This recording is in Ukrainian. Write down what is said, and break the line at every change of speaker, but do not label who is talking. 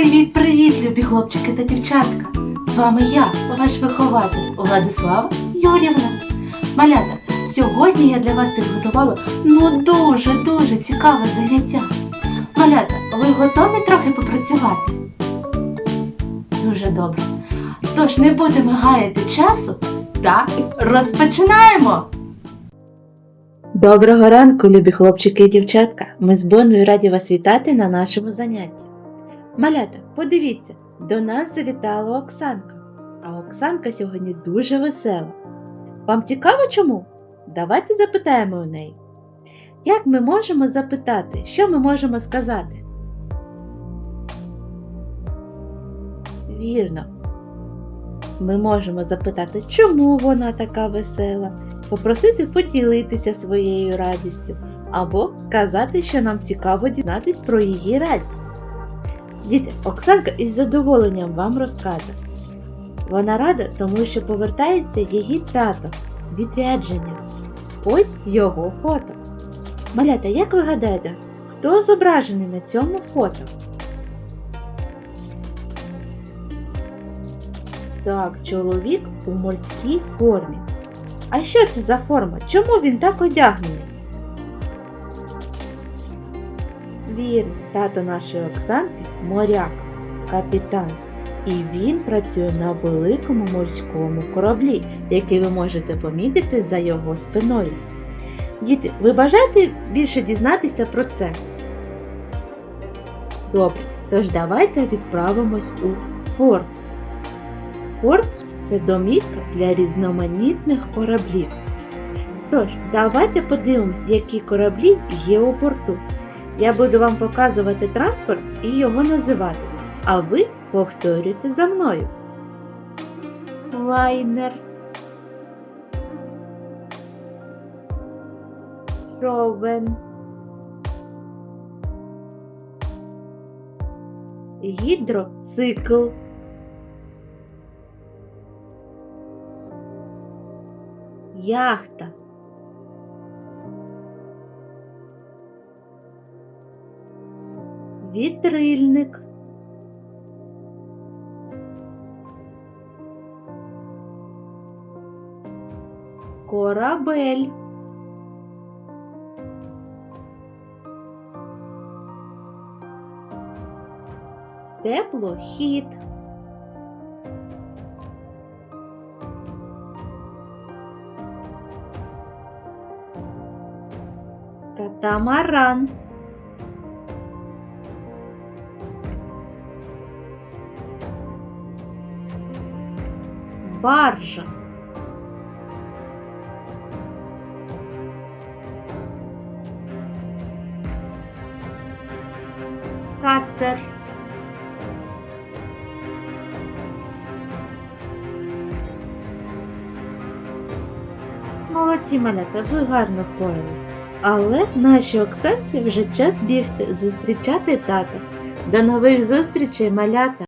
Привіт-привіт, любі хлопчики та дівчатка! З вами я, ваш вихователь Владислава Юрівна. Малята, сьогодні я для вас підготувала ну дуже-дуже цікаве заняття. Малята, ви готові трохи попрацювати? Дуже добре. Тож не будемо гаяти часу та розпочинаємо! Доброго ранку, любі хлопчики і дівчатка! Ми з Бонною раді вас вітати на нашому занятті. Малята, подивіться, до нас завітала Оксанка. А Оксанка сьогодні дуже весела. Вам цікаво чому? Давайте запитаємо у неї. Як ми можемо запитати, що ми можемо сказати? Вірно. Ми можемо запитати, чому вона така весела, попросити поділитися своєю радістю, або сказати, що нам цікаво дізнатись про її радість. Діти, Оксанка із задоволенням вам розкаже. Вона рада, тому що повертається її тато з відрядження. Ось його фото. Малята, як ви гадаєте, хто зображений на цьому фото? Так, чоловік у морській формі. А що це за форма? Чому він так одягнений? Вірно, тато нашої Оксанки моряк, капітан. І він працює на великому морському кораблі, який ви можете помітити за його спиною. Діти, ви бажаєте більше дізнатися про це? Добре, тож давайте відправимось у порт. Порт це домівка для різноманітних кораблів. Тож, давайте подивимось, які кораблі є у порту. Я буду вам показувати транспорт і його називати, а ви повторюйте за мною. Лайнер. Човен. Гідроцикл. Яхта. Вітрильник. Корабель. Теплохід. Катамаран. Баржа. Катер. Молодці малята, ви гарно впорались. Але нашій Оксанці вже час бігти, зустрічати тата. До нових зустрічей, малята!